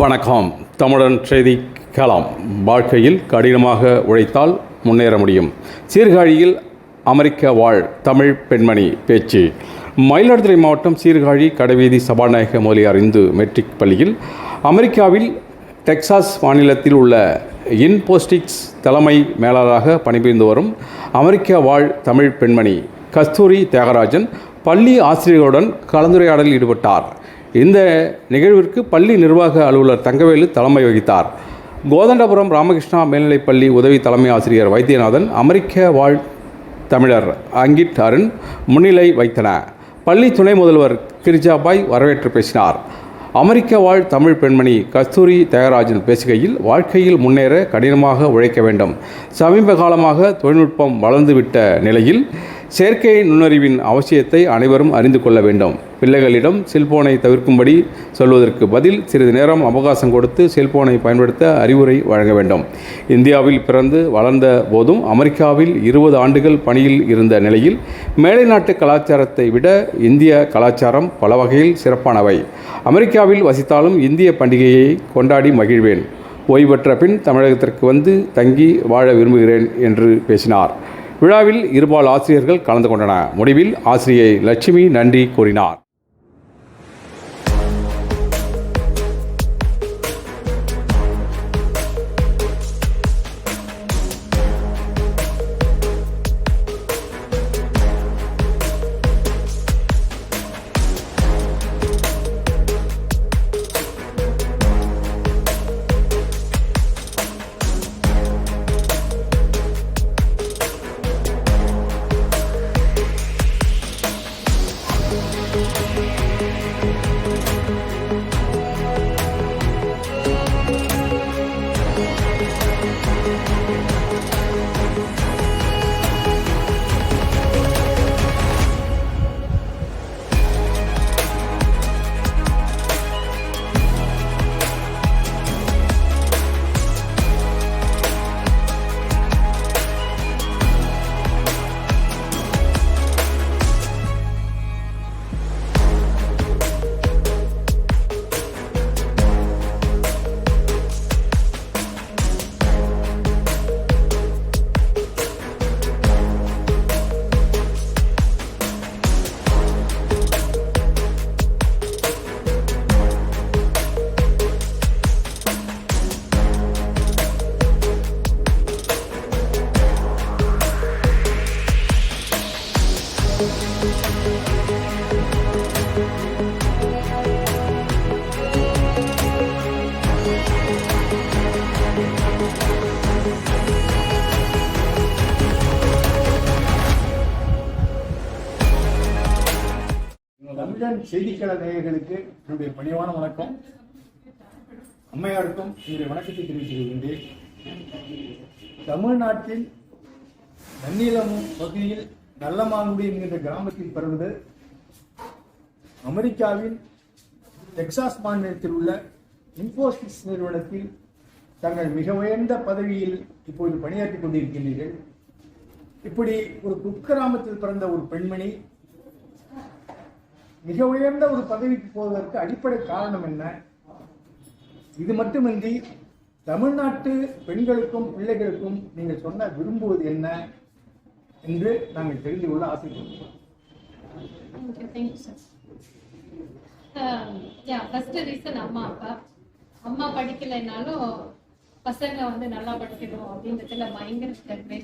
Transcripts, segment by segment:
வணக்கம். தமிழன் செய்தி கலாம் வாழ்க்கையில் கடினமாக உழைத்தால் முன்னேற முடியும். சீர்காழியில் அமெரிக்க வாழ் தமிழ் பெண்மணி பேச்சு. மயிலாடுதுறை மாவட்டம் சீர்காழி கடைவீதி சபாநாயக மொழியார் இந்து மெட்ரிக் பள்ளியில் அமெரிக்காவில் டெக்சாஸ் மாநிலத்தில் உள்ள இன்போஸ்டிக்ஸ் தலைமை மேலாளராக பணிபுரிந்து வரும் அமெரிக்க வாழ் தமிழ் பெண்மணி கஸ்தூரி தியாகராஜன் பள்ளி ஆசிரியர்களுடன் கலந்துரையாடலில் ஈடுபட்டார். இந்த நிகழ்விற்கு பள்ளி நிர்வாக அலுவலர் தங்கவேலு தலைமை வகித்தார். கோதண்டபுரம் ராமகிருஷ்ணா மேல்நிலைப்பள்ளி உதவி தலைமை ஆசிரியர் வைத்தியநாதன் அமெரிக்க வாழ் தமிழர் அங்கிட் அருண் முன்னிலை வைத்தன. பள்ளி துணை முதல்வர் கிரிஜாபாய் வரவேற்று பேசினார். அமெரிக்க வாழ் தமிழ் பெண்மணி கஸ்தூரி தியாகராஜன் பேசுகையில் வாழ்க்கையில் முன்னேற கடினமாக உழைக்க வேண்டும். சமீப காலமாக தொழில்நுட்பம் வளர்ந்துவிட்ட நிலையில் செயற்கை நுண்ணறிவின் அவசியத்தை அனைவரும் அறிந்து கொள்ள வேண்டும். பிள்ளைகளிடம் செல்போனை தவிர்க்கும்படி சொல்வதற்கு பதில் சிறிது நேரம் அவகாசம் கொடுத்து செல்போனை பயன்படுத்த அறிவுரை வழங்க வேண்டும். இந்தியாவில் பிறந்து வளர்ந்த போதும் அமெரிக்காவில் இருபது ஆண்டுகள் பணியில் இருந்த நிலையில் மேலை நாட்டு கலாச்சாரத்தை விட இந்திய கலாச்சாரம் பல வகையில் சிறப்பானவை. அமெரிக்காவில் வசித்தாலும் இந்திய பண்டிகையை கொண்டாடி மகிழ்வேன். ஓய்வற்ற பின் தமிழகத்திற்கு வந்து தங்கி வாழ விரும்புகிறேன் என்று பேசினார். விழாவில் இருபால் ஆசிரியர்கள் கலந்து கொண்டன முடிவில் ஆசிரியை லட்சுமி நன்றி கூறினார். தமிழன் செய்திக்கள நேயர்களுக்கு என்னுடைய பணிவான வணக்கம். அம்மையாருக்கும் என்னுடைய வணக்கத்தை தெரிவித்துக் கொள்கின்றேன். தமிழ்நாட்டில் நன்னிலம் பகுதியில் நல்லமாங்குடி என்கின்ற கிராமத்தில் பிறந்து அமெரிக்காவின் டெக்சாஸ் மாநிலத்தில் உள்ள இன்போசிஸ் நிறுவனத்தில் தங்கள் மிக உயர்ந்த பதவியில் இப்பொழுது பணியாற்றிக் கொண்டிருக்கின்றீர்கள். இப்படி ஒரு குக்கிராமத்தில் பிறந்த ஒரு பெண்மணி மிக உயர்ந்த ஒரு பதவிக்கு போவதற்கு அடிப்படை காரணம் என்ன? இது மட்டுமின்றி தமிழ்நாட்டு பெண்களுக்கும் பிள்ளைகளுக்கும் நீங்கள் சொன்ன விரும்புவது என்ன? என்று நாங்கள் தெரிந்து கொள்ள ஆசைப்படுகிறோம். Um, அம்மா அப்பா. அம்மா படிக்கலைனாலும் பசங்க வந்து நல்லா படிக்கணும் அப்படின்றதுல பயங்கர ஸ்டெப்பு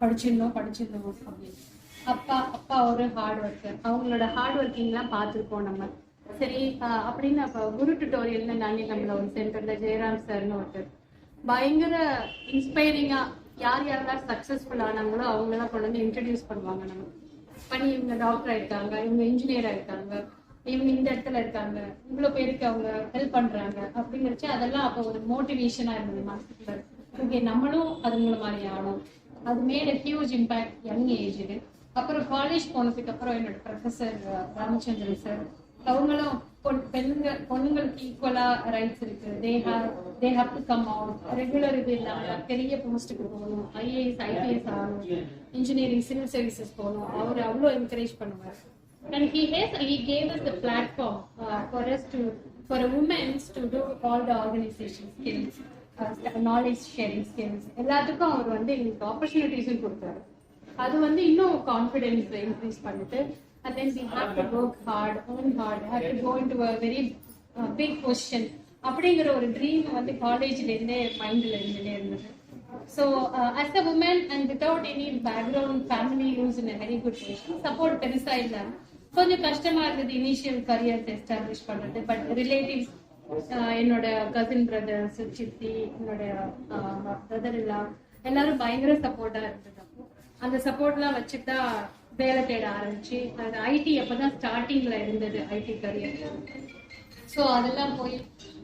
படிச்சிடணும் படிச்சிடணும் அப்படின்னு. அப்பா அப்பா ஒரு ஹார்ட் ஒர்க்கர் அவங்களோட ஹார்ட் ஒர்க்கிங்லாம் பார்த்துருப்போம் நம்ம. சரி அப்படின்னு அப்போ குரு டுட்டோரியல்னு நானே நம்மள ஒரு சென்டர்ல ஜெயராம் சார்னு ஒருத்தர். பயங்கர இன்ஸ்பைரிங்கா யார் யாரெல்லாம் சக்சஸ்ஃபுல் ஆனாங்களோ அவங்களெல்லாம் கொண்டு வந்து இன்ட்ரடியூஸ் பண்ணுவாங்க நம்ம. பண்ணி இவங்க டாக்டர் ஆயிருக்காங்க இவங்க இன்ஜினியர் ஆயிருக்காங்க இவங்க இந்த இடத்துல இருக்காங்க இவ்வளோ பேருக்கு அவங்க ஹெல்ப் பண்றாங்க அப்படிங்கிறச்சு அதெல்லாம் அப்போ ஒரு மோட்டிவேஷனா இருந்தது மனசுக்குள்ள ஓகே நம்மளும் அதுங்கள மாதிரி ஆகணும். அது made a huge impact young age அப்புறம் காலேஜ் போனதுக்கு அப்புறம் என்னோட ப்ரொஃபசர் ராமச்சந்திரன் சார் அவங்களும் பொன்- பெண்ணுங்க பொண்ணுங்களுக்கு ஈக்குவலா ரைட்ஸ் இருக்கு. They have they have to come out regular இது இல்லாம பெரிய போஸ்ட்டுக்கு போகணும். ஐஏஎஸ் ஐபிஎஸ் ஆகணும். இன்ஜினியரிங் சிவில் சர்வீசஸ் போகணும். அவர் அவ்வளோ என்கரேஜ் பண்ணுவார். And he has he gave us the platform for us to for womens to do all the organisation skills knowledge sharing skills எல்லாத்துக்கும் அவர் வந்து எங்களுக்கு ஆப்பர்ச்சுனிட்டிஸும் கொடுத்தாரு. அது வந்து இன்னும் கான்ஃபிடென்ஸ் இன்க்ரீஸ் பண்ணிட்டு and then we have to work hard, earn hard, have to go into a very uh, big position. அப்படிங்கிற ஒரு ட்ரீம் வந்து காலேஜ்ல இருந்தே மைண்ட்ல இருந்துட்டே இருந்தது. So as a woman and without any background family use in very good position support பெருசா இல்லாம கொஞ்சம் கஷ்டமா இருந்தது இனிஷியல் கரியர்ஸ் எஸ்டாப்ளிஷ் பண்றது. பட் ரிலேட்டிவ்ஸ் uh, என்னோட கசின் பிரதர்ஸ் சித்தி என்னோட uh, பிரதர் எல்லாம் எல்லாரும் பயங்கர சப்போர்ட்டா இருந்தது. அந்த சப்போர்ட்லாம் வச்சுட்டு தான் வேலை தேட ஆரம்பிச்சு அது ஐடி அப்பதான் ஸ்டார்டிங்ல இருந்தது ஐடி கரியர் ஸோ அதெல்லாம் போய்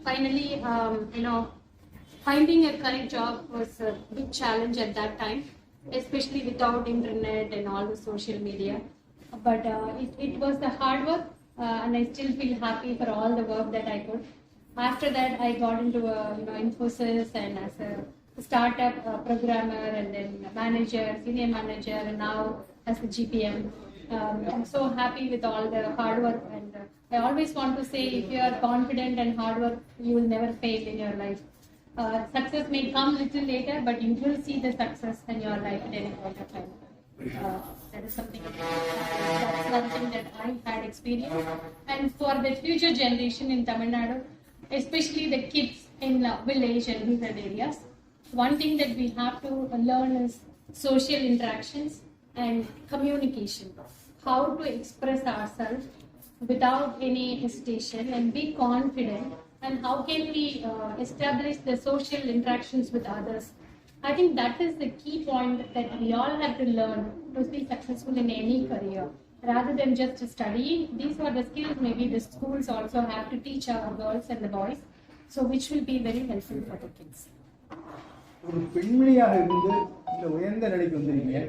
finally you know finding a correct job was a big challenge at that time, especially without internet and all the social media. But uh, it, it was the hard work, uh, and I still feel happy for all the work that I could. After that, I got into a, you know Infosys and as a startup uh, programmer and then manager, senior manager, and now as the GPM. Um, I'm so happy with all the hard work, and uh, I always want to say, if you are confident and hard work, you will never fail in your life. Uh, success may come little later, but you will see the success in your life at any point of time. Uh, that is something that's one thing that I had experienced. And for the future generation in Tamil Nadu, especially the kids in uh, village and rural areas, one thing that we have to learn is social interactions and communication. How to express ourselves without any hesitation and be confident and how can we uh, establish the social interactions with others i think that is the key point that we all have to learn to be successful in any career rather than just studying these are the skills maybe the schools also have to teach our girls and the boys so which will be very helpful for the kids ஒரு பெண்மணியாக இருந்து இந்த உயர்ந்த நிலைக்கு வந்திருக்கீங்க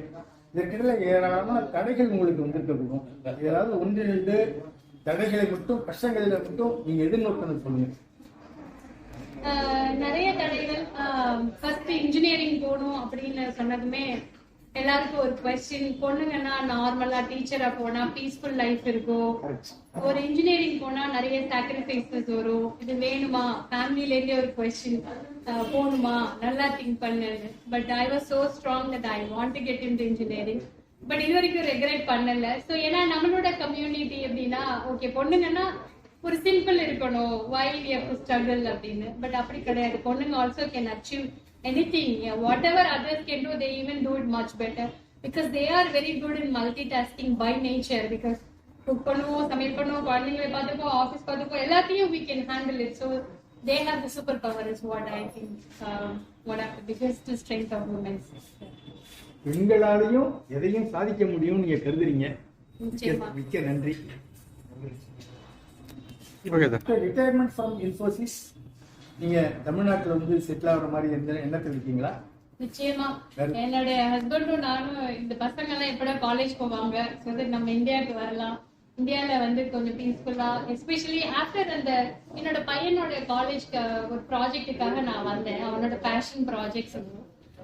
இதற்கிடையில ஏராளமான தடைகள் உங்களுக்கு கூடும் ஏதாவது ஒன்று ரெண்டு தடைகளை மட்டும் கஷ்டங்களை மட்டும் நீங்க எதிர்நோக்கணும் சொல்லுங்க. நிறைய தடைகள் ஃபர்ஸ்ட் இன்ஜினியரிங் போகணும் அப்படின்னு சொன்னதுமே எல்லாருக்கும் ஒரு கொஸ்டின் பொண்ணுங்கன்னா நார்மலா டீச்சரா போனா பீஸ்ஃபுல் லைஃப் இருக்கும். ஒரு இன்ஜினியரிங் போனா நிறைய சாக்ரிஃபைசஸ் வரும். இது வேணுமா? ஃபேமிலில இருந்தே ஒரு கொஸ்டின் போகணுமா நல்லா திங்க் பண்ணு. But I was so strong that I want to get in engineering but இது வரைக்கும் ரெகுலேட் பண்ணல. சோ ஏன்னா நம்மளோட கம்யூனிட்டி எப்படின்னா ஓகே பொண்ணுங்கன்னா ஒரு சிம்பிள் இருக்கணும். Why we have to struggle அப்படின்னு. பட் அப்படி கிடையாது. பொண்ணுங்க also can achieve anything whatever others can do they even do it much better because they are very good in multitasking by nature because cook பண்ணுவோம் சமையல் பண்ணுவோம் குழந்தைங்களை பார்த்துப்போம் office பார்த்துப்போம் எல்லாத்தையும் we can handle it so they have the superpower is what I think um, one of the biggest strength of women. பெண்களாலையும் எதையும் சாதிக்க முடியும்னு நீங்க கருதுறீங்க. நிச்சயமா. மிக்க- நன்றி. ரிட்டையர்மெண்ட் ஃப்ரம் இன்ஃபோசிஸ் நீங்க தமிழ்நாட்டுல வந்து செட்டில் ஆகுற மாதிரி எந்த எண்ணத்தில் இருக்கீங்களா நிச்சயமா. என்னுடைய ஹஸ்பண்டும் நானும் இந்த பசங்க எல்லாம் எப்படா காலேஜ் போவாங்க நம்ம இந்தியாவுக்கு வரலாம். இந்தியால வந்து கொஞ்சம் பீஸ்ஃபுல்லா எஸ்பெஷலி ஆஃப்டர் அந்த என்னோட பையனோட காலேஜ் ஒரு ப்ராஜெக்ட்டுக்காக நான் வந்தேன். அவனோட passion projects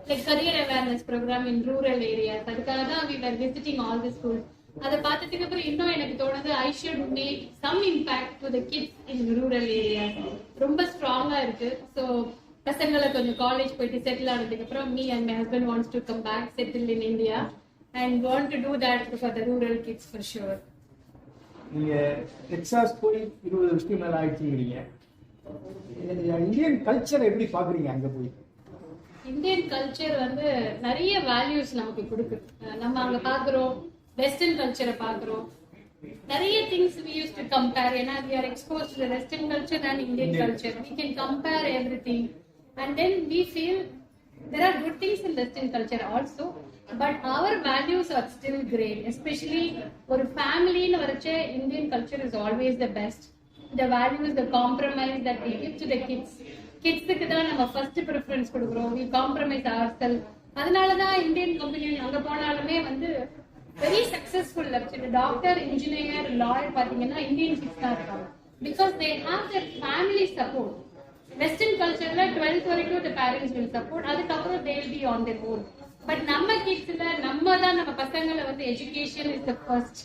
like career awareness programme in rural areas அதுக்காக தான் we are visiting all the schools அதை பார்த்ததுக்கு அப்புறம் இன்னும் எனக்கு தோணுது I should make some impact to the kids in rural areas ரொம்ப ஸ்ட்ராங்கா இருக்கு. ஸோ பசங்களை கொஞ்சம் காலேஜ் போயிட்டு செட்டில் ஆனதுக்கு அப்புறம் me and my husband wants to come back settle in India and want to do that for the rural kids for sure நீங்க Texas போய் இருபது வருஷத்துக்கு மேல ஆயிடுச்சுங்கிறீங்க. இந்தியன் கல்ச்சர் எப்படி பாக்குறீங்க அங்க போய்? இந்தியன் கல்ச்சர் வந்து நிறைய வேல்யூஸ் நமக்கு கொடுக்குது. நம்ம அங்க பாக்குறோம் வெஸ்டர்ன் கல்ச்சரை பாக்குறோம். நிறைய things we use to compare ஏன்னா we are expose to western culture and Indian culture we can compare everything and then we feel there are good things in western culture also but our values are still great especially ஒரு ஃபேமிலின்னு வரைச்ச Indian culture is always the best the values the compromise that we give to the kids கிட்ஸுக்கு தான் நம்ம first preference கொடுக்குறோம். We compromise R செல் அதனால தான் Indian company அங்க போனாலுமே வந்து very successful doctor engineer lawyer பாத்தீங்கன்னா இந்தியன் கிட்ஸ் தான் இருக்காங்க. Because they have their family support western கல்ச்சர்ல twelfth வரைக்கும் த பேரண்ட்ஸ் வில் சப்போர்ட் அதுக்கப்புறம் they will on the their பட் நம்ம கிட்ஸ்ல நம்ம தான் நம்ம பசங்களை வந்து எஜுகேஷன் இஸ் த ஃபர்ஸ்ட்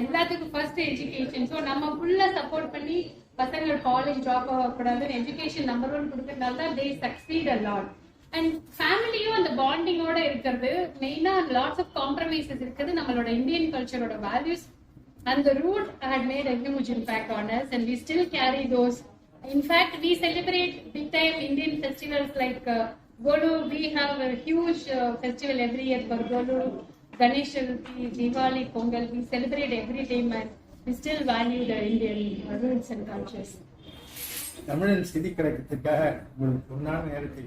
எல்லாத்துக்கும் ஃபர்ஸ்ட் எஜுகேஷன் ஸோ நம்ம ஃபுல்லா சப்போர்ட் பண்ணி பசங்கள் காலேஜ் ட்ராப் ஆகக்கூடாதுன்னு எஜுகேஷன் நம்பர் ஒன் கொடுக்கறதுனால தான் they succeed a lot and ஃபேமிலியும் அந்த பாண்டிங்கோட இருக்கிறது. மெயினா லாட்ஸ் ஆஃப் காம்ப்ரமைசஸ் இருக்குது. நம்மளோட இந்தியன் கல்ச்சரோட வேல்யூஸ் அந்த root had made made a huge impact on us and we still carry those. In fact we celebrate big time golu we have a huge uh, festival every year for golu ganesh chaturthi diwali pongal we celebrate every time and we still value the indian uh, roots and cultures தமிழன் செய்தி கழகத்திற்காக உங்களுக்கு பொன்னான நேரத்தை